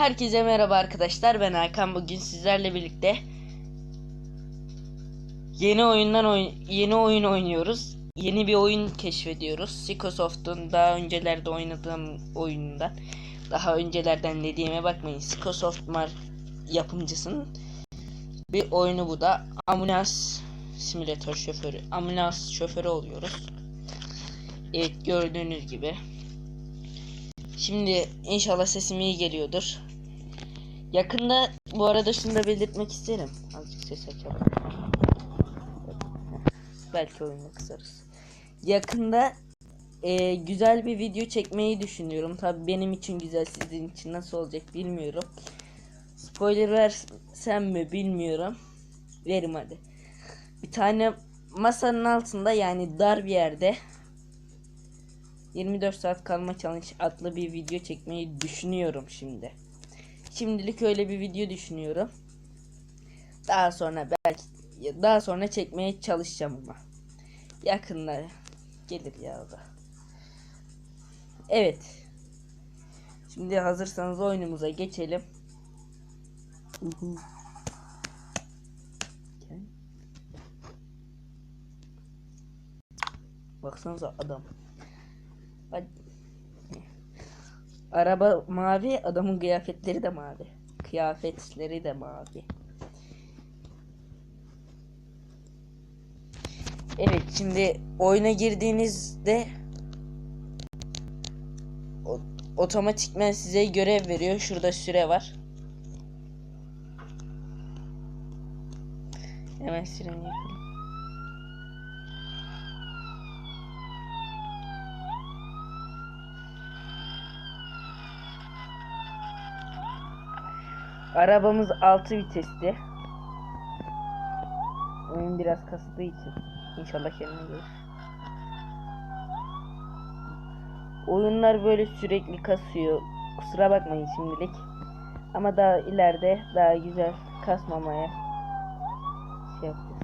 Herkese merhaba arkadaşlar. Ben Hakan. Bugün sizlerle birlikte yeni oyundan oy- yeni oyun oynuyoruz. Yeni bir oyun keşfediyoruz. Sikosoft'un daha öncelerde oynadığım oyundan. Daha öncelerden dediğime bakmayın. Sikosoft mar yapımcısının bir oyunu bu da. Ambulans simülatör şoförü. Ambulans şoförü oluyoruz. Evet gördüğünüz gibi. Şimdi inşallah sesim iyi geliyordur. Yakında bu arada şunu da belirtmek isterim. Azıcık ses açalım. Belki oyunu kısarız. Yakında e, güzel bir video çekmeyi düşünüyorum. Tabi benim için güzel sizin için nasıl olacak bilmiyorum. Spoiler versem mi bilmiyorum. Verim hadi. Bir tane masanın altında yani dar bir yerde 24 saat kalma challenge adlı bir video çekmeyi düşünüyorum şimdi. Şimdilik öyle bir video düşünüyorum. Daha sonra belki daha sonra çekmeye çalışacağım ama. Yakında gelir ya da. Evet. Şimdi hazırsanız oyunumuza geçelim. Uhu. Baksanıza adam. Hadi. Araba mavi, adamın kıyafetleri de mavi. Kıyafetleri de mavi. Evet, şimdi oyuna girdiğinizde otomatikmen size görev veriyor. Şurada süre var. Hemen sireni yapalım. Arabamız 6 vitesli. Oyun biraz kastığı için. İnşallah kendine gelir. Oyunlar böyle sürekli kasıyor. Kusura bakmayın şimdilik. Ama daha ileride daha güzel kasmamaya şey yapacağız.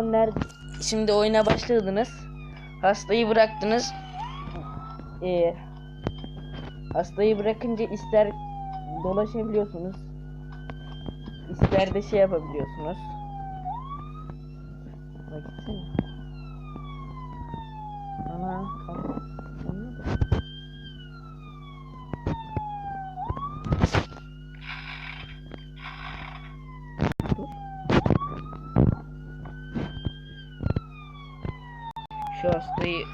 Son nerede? Şimdi oyuna başladınız. Hastayı bıraktınız. Ee, hastayı bırakınca ister dolaşabiliyorsunuz. ister de şey yapabiliyorsunuz. Bak gitsene. Ana. ana, anladım. Dur. Şu hastayı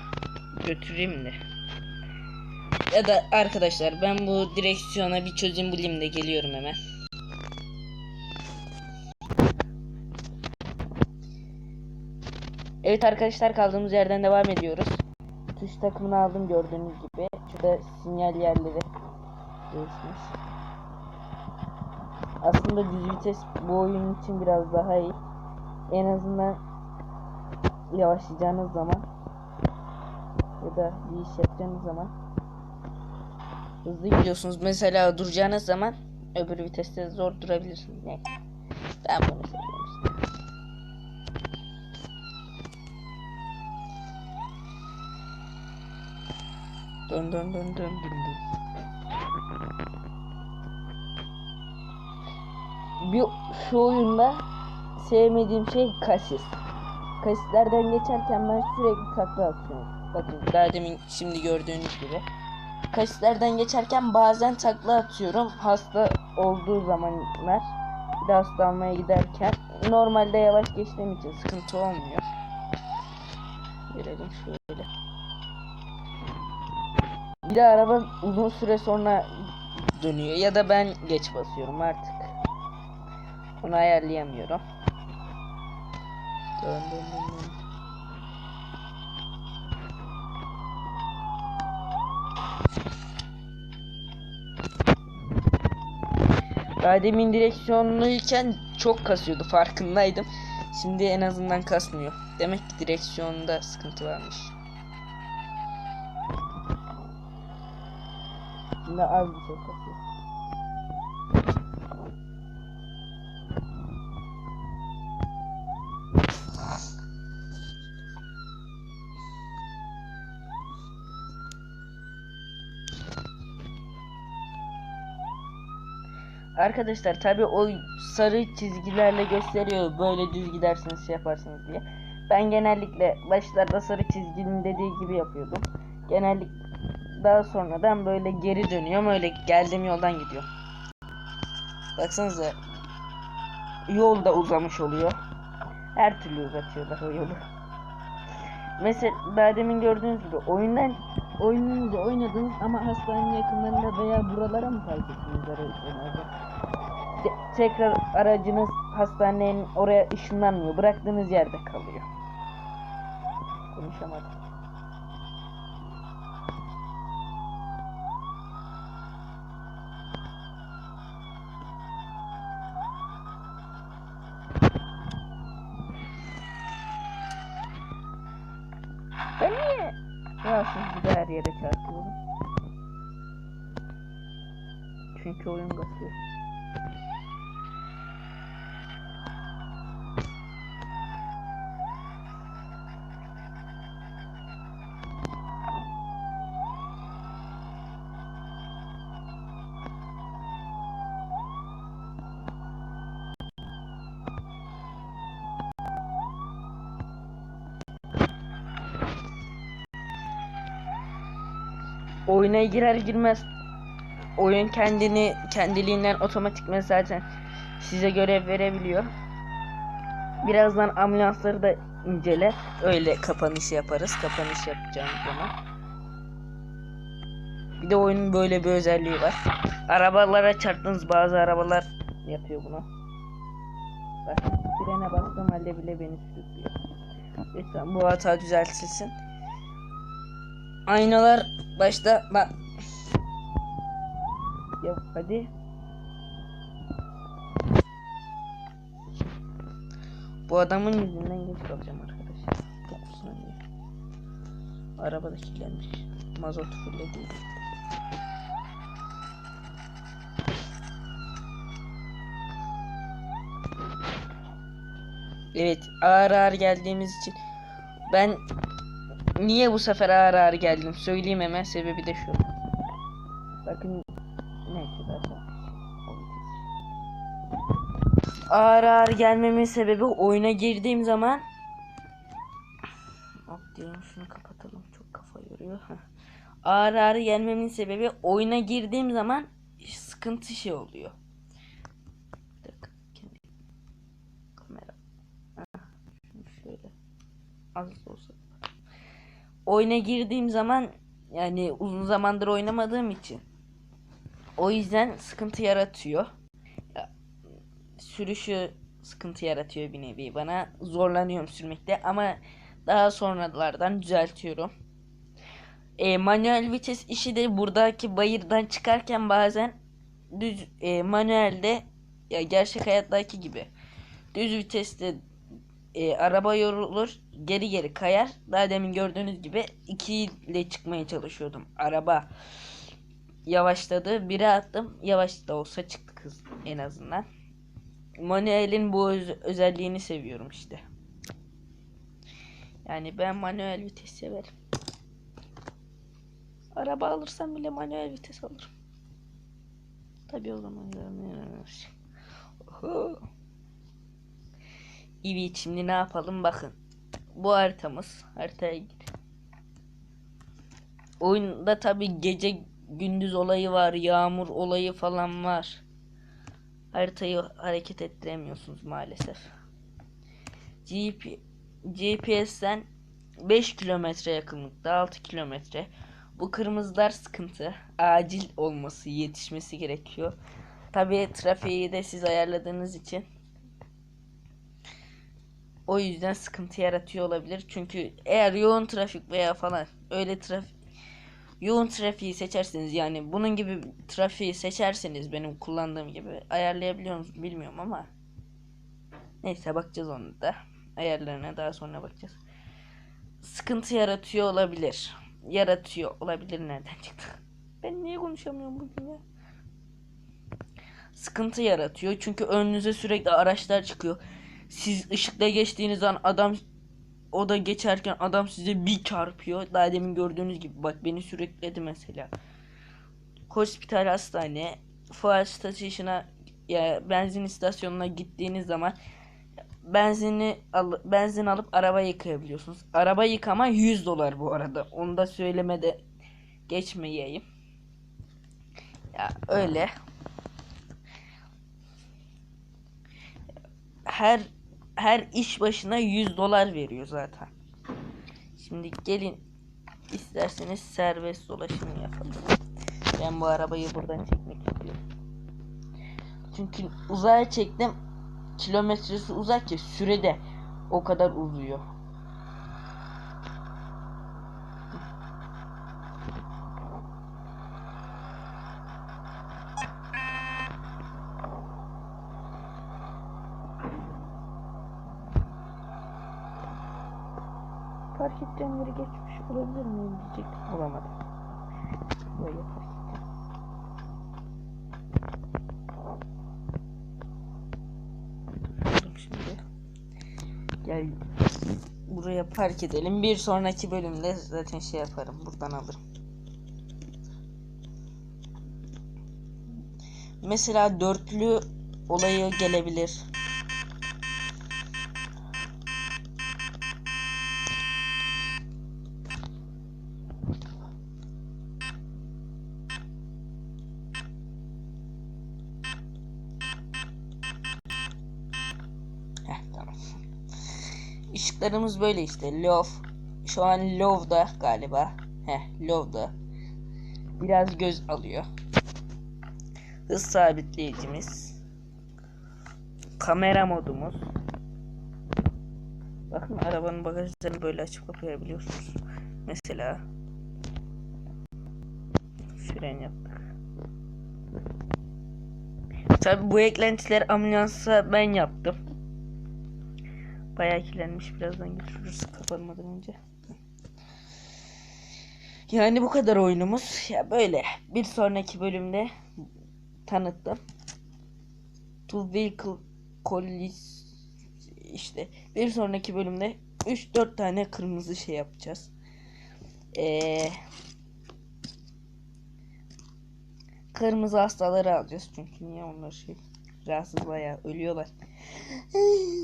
götüreyim de. Ya da arkadaşlar ben bu direksiyona bir çözüm bulayım da geliyorum hemen. Evet arkadaşlar kaldığımız yerden devam ediyoruz. Tuş takımını aldım gördüğünüz gibi. Şurada sinyal yerleri değişmiş. Aslında düz vites bu oyun için biraz daha iyi. En azından yavaşlayacağınız zaman ya da bir iş yapacağınız zaman hızlı gidiyorsunuz. Mesela duracağınız zaman öbür viteste zor durabilirsiniz. Ne? Ben bunu seviyorum. Dön dön dön dön dön dön. Bir şu oyunda sevmediğim şey kasis. Kasislerden geçerken ben sürekli takla atıyorum. Bakın daha şimdi gördüğünüz gibi. Kasislerden geçerken bazen takla atıyorum. Hasta olduğu zamanlar bir de hasta almaya giderken normalde yavaş geçtiğim için sıkıntı olmuyor. Görelim şöyle. Bir de araba uzun süre sonra dönüyor ya da ben geç basıyorum artık. Onu ayarlayamıyorum. Dön dön dön dön. Daha demin direksiyonluyken çok kasıyordu farkındaydım. Şimdi en azından kasmıyor. Demek ki direksiyonda sıkıntı varmış. Şimdi az bir şey kasıyor. Arkadaşlar tabi o sarı çizgilerle gösteriyor böyle düz gidersiniz şey yaparsınız diye. Ben genellikle başlarda sarı çizginin dediği gibi yapıyordum. Genellikle daha sonradan böyle geri dönüyorum öyle geldiğim yoldan gidiyorum. Baksanıza yol da uzamış oluyor. Her türlü uzatıyorlar o yolu. Mesela daha demin gördüğünüz gibi oyundan oyununuzu oynadınız ama hastanenin yakınlarında veya buralara mı park ettiniz? Te- tekrar aracınız hastanenin oraya ışınlanmıyor. Bıraktığınız yerde kalıyor. Konuşamadım. Ben niye rahatsız gibi her yere çarpıyorum? Çünkü oyun kasıyor. Oyuna girer girmez oyun kendini kendiliğinden otomatikman zaten size görev verebiliyor. Birazdan ambulansları da inceler. Öyle kapanış yaparız. Kapanış yapacağım zaman. Bir de oyunun böyle bir özelliği var. Arabalara çarptığınız bazı arabalar yapıyor bunu. Bak frene bastığım halde bile beni sürüklüyor. Lütfen bu hata düzeltilsin. Aynalar başta bak. Yap hadi. Bu adamın yüzünden geç kalacağım arkadaşlar. 9 saniye. Araba da kilitlenmiş. Mazot fulle. Evet ağır ağır geldiğimiz için ben Niye bu sefer ağır ağır geldim? Söyleyeyim hemen sebebi de şu. Bakın neyse zaten. Ağır ağır gelmemin sebebi oyuna girdiğim zaman Hop diyorum şunu kapatalım çok kafa yoruyor. Ağır ağır gelmemin sebebi oyuna girdiğim zaman sıkıntı şey oluyor. Kamera. Şunu şöyle az olsa oyuna girdiğim zaman yani uzun zamandır oynamadığım için o yüzden sıkıntı yaratıyor. Ya, sürüşü sıkıntı yaratıyor bir nevi bana. Zorlanıyorum sürmekte ama daha sonralardan düzeltiyorum. E, manuel vites işi de buradaki bayırdan çıkarken bazen düz e, manuelde ya gerçek hayattaki gibi düz viteste e, araba yorulur geri geri kayar. Daha demin gördüğünüz gibi 2 ile çıkmaya çalışıyordum. Araba yavaşladı. Bire attım. Yavaş da olsa çıktı kız en azından. Manuel'in bu öz- özelliğini seviyorum işte. Yani ben manuel vites severim. Araba alırsam bile manuel vites alırım. Tabii o zaman. Evet şimdi ne yapalım bakın. Bu haritamız. Haritaya gir. Oyunda tabi gece gündüz olayı var. Yağmur olayı falan var. Haritayı hareket ettiremiyorsunuz maalesef. GP, GPS'ten 5 kilometre yakınlıkta 6 kilometre. Bu kırmızılar sıkıntı. Acil olması, yetişmesi gerekiyor. Tabi trafiği de siz ayarladığınız için o yüzden sıkıntı yaratıyor olabilir. Çünkü eğer yoğun trafik veya falan öyle trafik yoğun trafiği seçerseniz yani bunun gibi trafiği seçerseniz benim kullandığım gibi ayarlayabiliyor musunuz bilmiyorum ama neyse bakacağız onu da ayarlarına daha sonra bakacağız. Sıkıntı yaratıyor olabilir. Yaratıyor olabilir nereden çıktı? Ben niye konuşamıyorum bugün ya? Sıkıntı yaratıyor çünkü önünüze sürekli araçlar çıkıyor. Siz ışıkta geçtiğiniz an adam o da geçerken adam size bir çarpıyor. Daha demin gördüğünüz gibi bak beni sürükledi mesela. Hospital hastane, fuel station'a ya benzin istasyonuna gittiğiniz zaman benzini al, benzin alıp araba yıkayabiliyorsunuz. Araba yıkama 100 dolar bu arada. Onu da söylemede geçmeyeyim. Ya öyle. Her her iş başına 100 dolar veriyor zaten. Şimdi gelin isterseniz serbest dolaşım yapalım. Ben bu arabayı buradan çekmek istiyorum. Çünkü uzağa çektim. Kilometresi uzak ya sürede o kadar uzuyor. Diyecektim. Olamadım. Böyle. Dur şimdi. Gel buraya park edelim. Bir sonraki bölümde zaten şey yaparım. Buradan alırım. Mesela dörtlü olayı gelebilir. Işıklarımız böyle işte. Love. Şu an Love'da galiba. Heh Love'da. Biraz göz alıyor. Hız sabitleyicimiz. Kamera modumuz. Bakın arabanın bagajlarını böyle açıp kapayabiliyorsunuz. Mesela fren yaptık. Tabi bu eklentileri ambulansa ben yaptım. Bayağı kirlenmiş birazdan götürürüz kapanmadan önce. Yani bu kadar oyunumuz. Ya böyle bir sonraki bölümde tanıttım. To Vehicle Collis işte bir sonraki bölümde 3-4 tane kırmızı şey yapacağız. Ee, kırmızı hastaları alacağız çünkü niye onlar şey rahatsız bayağı ölüyorlar.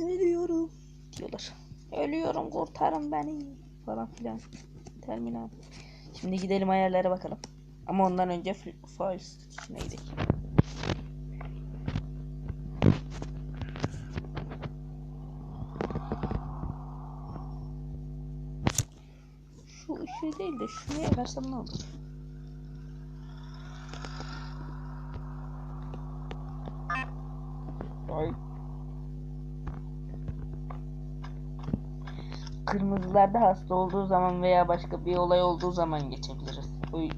Ölüyorum diyorlar. Ölüyorum kurtarın beni falan filan. Terminal. Şimdi gidelim ayarlara bakalım. Ama ondan önce file station'a gidelim. Şu ışığı değil de şunu yakarsam ne olur? Kırmızılarda hasta olduğu zaman veya başka bir olay olduğu zaman geçebiliriz. Uy.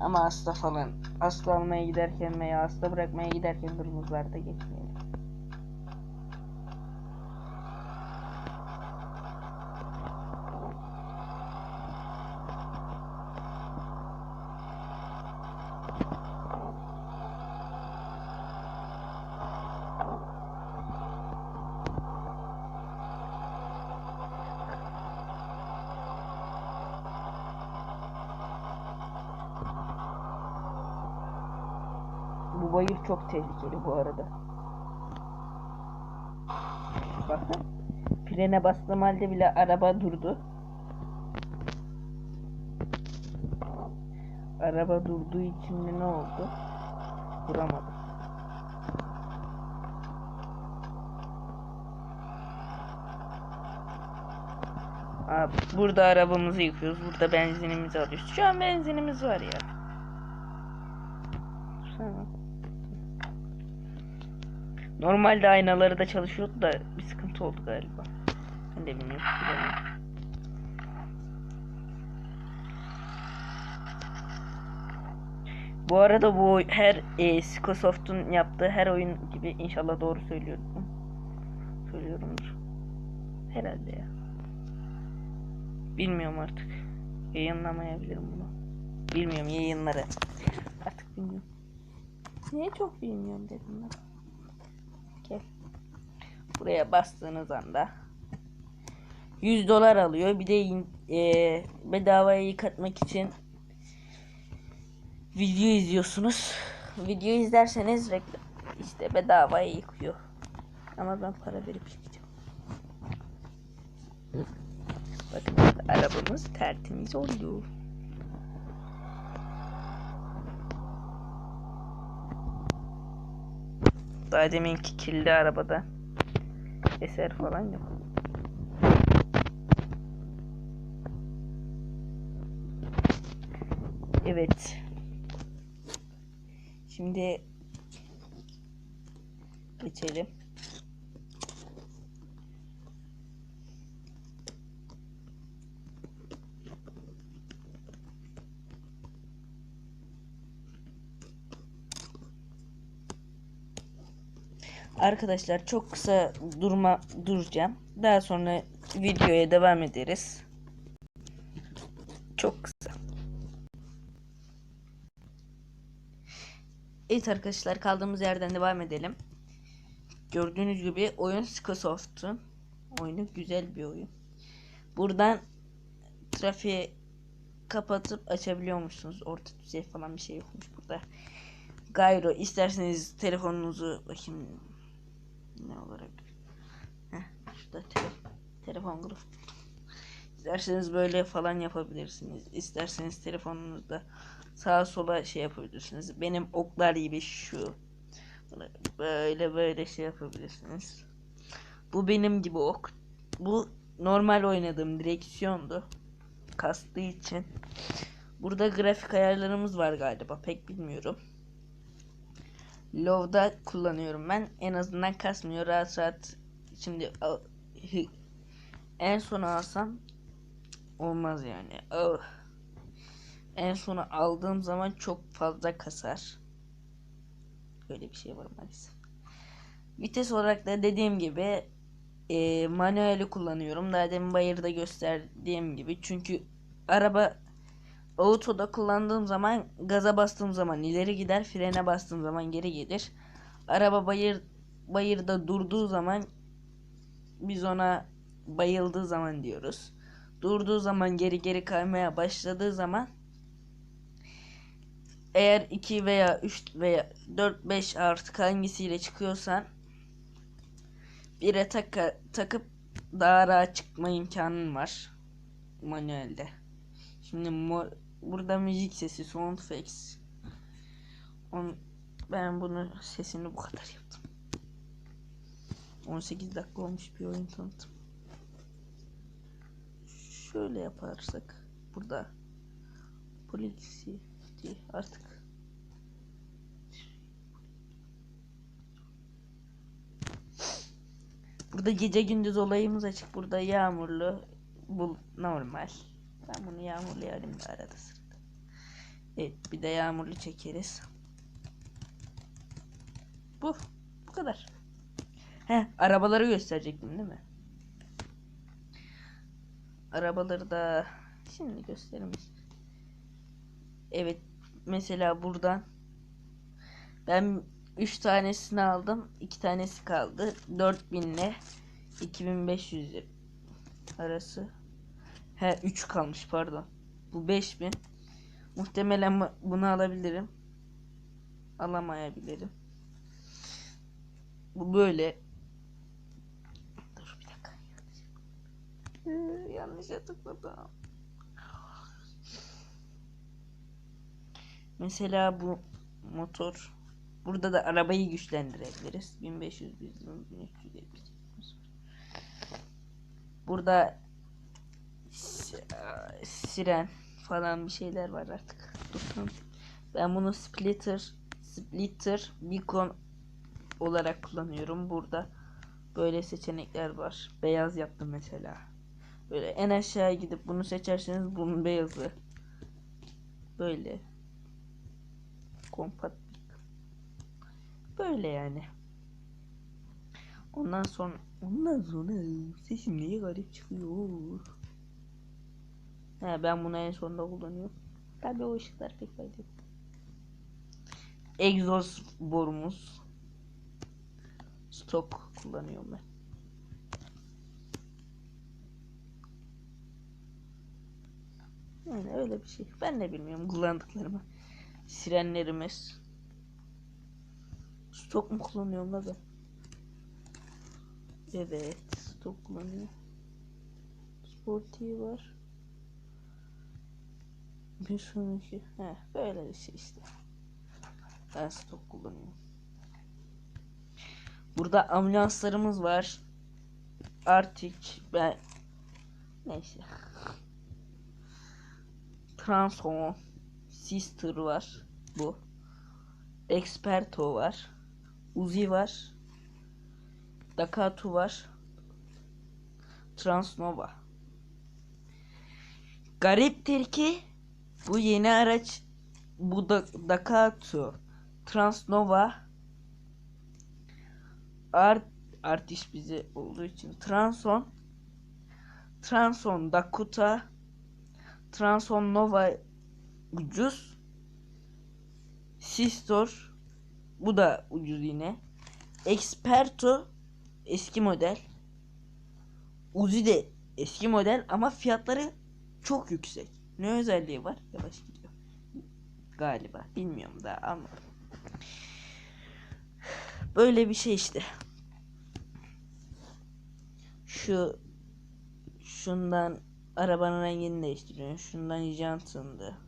Ama hasta falan hasta almaya giderken veya hasta bırakmaya giderken kırmızılarda geçmeyelim. Bu bayır çok tehlikeli bu arada. Bakın. Frene bastığım halde bile araba durdu. Araba durduğu için de ne oldu? Duramadım. Abi, burada arabamızı yıkıyoruz. Burada benzinimizi alıyoruz. Şu an benzinimiz var ya. Sana. Normalde aynaları da çalışıyordu da bir sıkıntı oldu galiba. Ben de bilmiyorum. Bu arada bu her e, Scosoft'un yaptığı her oyun gibi inşallah doğru söylüyorum. Söylüyorumdur. Herhalde ya. Bilmiyorum artık. Yayınlamayabilirim bunu. Bilmiyorum yayınları. Artık bilmiyorum. Niye çok bilmiyorum dedim ben. Buraya bastığınız anda 100 dolar alıyor. Bir de e, bedavaya yıkatmak için video izliyorsunuz. Video izlerseniz reklam İşte bedavaya yıkıyor. Ama ben para verip yıkayacağım. Bakın arabamız tertemiz oldu. Daha deminki kirli arabada eser falan yok. Evet. Şimdi geçelim. Arkadaşlar çok kısa durma duracağım. Daha sonra videoya devam ederiz. Çok kısa. Evet arkadaşlar kaldığımız yerden devam edelim. Gördüğünüz gibi oyun Scosoft'un oyunu güzel bir oyun. Buradan trafiği kapatıp açabiliyormuşsunuz. Orta düzey falan bir şey yokmuş burada. Gayro isterseniz telefonunuzu bakayım ne olarak. Heh, şurada tele, telefon grubu. İsterseniz böyle falan yapabilirsiniz. İsterseniz telefonunuzda sağa sola şey yapabilirsiniz. Benim oklar gibi şu. Böyle böyle şey yapabilirsiniz. Bu benim gibi ok. Bu normal oynadığım direksiyondu. Kastığı için. Burada grafik ayarlarımız var galiba. Pek bilmiyorum. Low'da kullanıyorum ben. En azından kasmıyor. Rahat rahat. Şimdi en sona alsam olmaz yani. En sona aldığım zaman çok fazla kasar. Böyle bir şey var maalesef. Vites olarak da dediğim gibi e, manueli kullanıyorum. Daha demin bayırda gösterdiğim gibi. Çünkü araba autoda kullandığım zaman gaza bastığım zaman ileri gider, frene bastığım zaman geri gelir. Araba bayır bayırda durduğu zaman biz ona bayıldığı zaman diyoruz. Durduğu zaman geri geri kaymaya başladığı zaman eğer 2 veya 3 veya 4 5 artık hangisiyle çıkıyorsan bire taka, takıp daha rahat çıkma imkanın var manuelde. Şimdi mo- burada müzik sesi sound effects. On, ben bunu sesini bu kadar yaptım. 18 dakika olmuş bir oyun tanıtım. Şöyle yaparsak burada polisi artık Burada gece gündüz olayımız açık. Burada yağmurlu, bu normal. Ben bunu yağmurlu yarim da arada sırada. Evet, bir de yağmurlu çekeriz. Bu, bu kadar. He, arabaları gösterecektim değil mi? Arabaları da şimdi göstereyim. Evet, mesela buradan ben 3 tanesini aldım. 2 tanesi kaldı. 4000 ile 2500 arası. He 3 kalmış pardon. Bu 5000. Muhtemelen bu- bunu alabilirim. Alamayabilirim. Bu böyle. Dur bir dakika. Ee, Yanlış tıkladım. Mesela bu motor Burada da arabayı güçlendirebiliriz. 1500 bizim 1370. Burada siren falan bir şeyler var artık. Bakın. Ben bunu splitter splitter beacon olarak kullanıyorum. Burada böyle seçenekler var. Beyaz yaptım mesela. Böyle en aşağıya gidip bunu seçerseniz bunun beyazı. Böyle. Kompat Böyle yani. Ondan sonra ondan sonra sesim niye garip çıkıyor? He ben bunu en sonunda kullanıyorum. Tabii o ışıklar pek fayda yok. Egzoz borumuz. Stok kullanıyorum ben. Yani öyle bir şey. Ben de bilmiyorum kullandıklarımı. Sirenlerimiz. Stok mu kullanıyorum la ben? Evet, stok kullanıyor. Sporty var. Bir sonraki. He, böyle bir şey işte. Ben stok kullanıyorum. Burada ambulanslarımız var. Artık ben neyse. Transform Sister var. Bu. Experto var. Uzi var. Dakatu var. Transnova. Gariptir ki bu yeni araç bu da Dakatu Transnova. Art artist bize olduğu için. Transon. Transon Dakota. Transon Nova ucuz. Sistor. Bu da ucuz yine. Experto. Eski model. Uzi de eski model ama fiyatları çok yüksek. Ne özelliği var? Yavaş gidiyor. Galiba. Bilmiyorum daha ama. Böyle bir şey işte. Şu şundan arabanın rengini değiştiriyorsun. Şundan jantındı.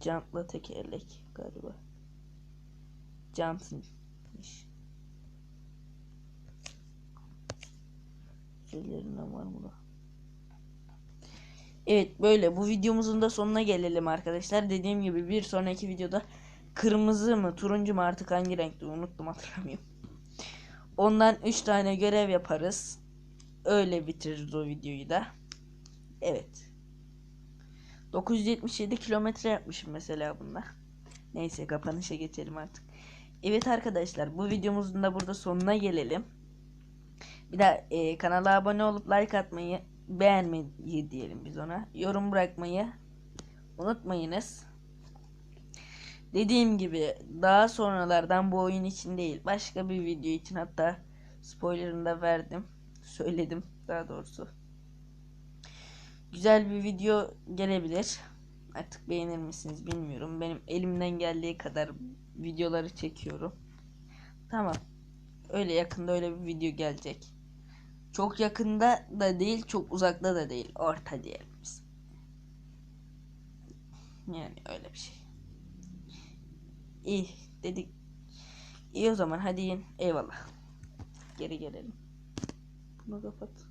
Jantla tekerlek galiba. Jantınmış. Şeylerinden var burada. Evet böyle bu videomuzun da sonuna gelelim arkadaşlar. Dediğim gibi bir sonraki videoda kırmızı mı turuncu mu artık hangi renkti unuttum hatırlamıyorum. Ondan 3 tane görev yaparız. Öyle bitiririz o videoyu da. Evet. 977 kilometre yapmışım mesela bunda. Neyse kapanışa geçelim artık. Evet arkadaşlar bu videomuzun da burada sonuna gelelim. Bir de e, kanala abone olup like atmayı beğenmeyi diyelim biz ona. Yorum bırakmayı unutmayınız. Dediğim gibi daha sonralardan bu oyun için değil başka bir video için hatta spoilerını da verdim. Söyledim daha doğrusu. Güzel bir video gelebilir. Artık beğenir misiniz bilmiyorum. Benim elimden geldiği kadar videoları çekiyorum. Tamam. Öyle yakında öyle bir video gelecek. Çok yakında da değil, çok uzakta da değil. Orta diyelim. Yani öyle bir şey. İyi dedik. İyi o zaman hadi yiyin. Eyvallah. Geri gelelim. Bunu kapat.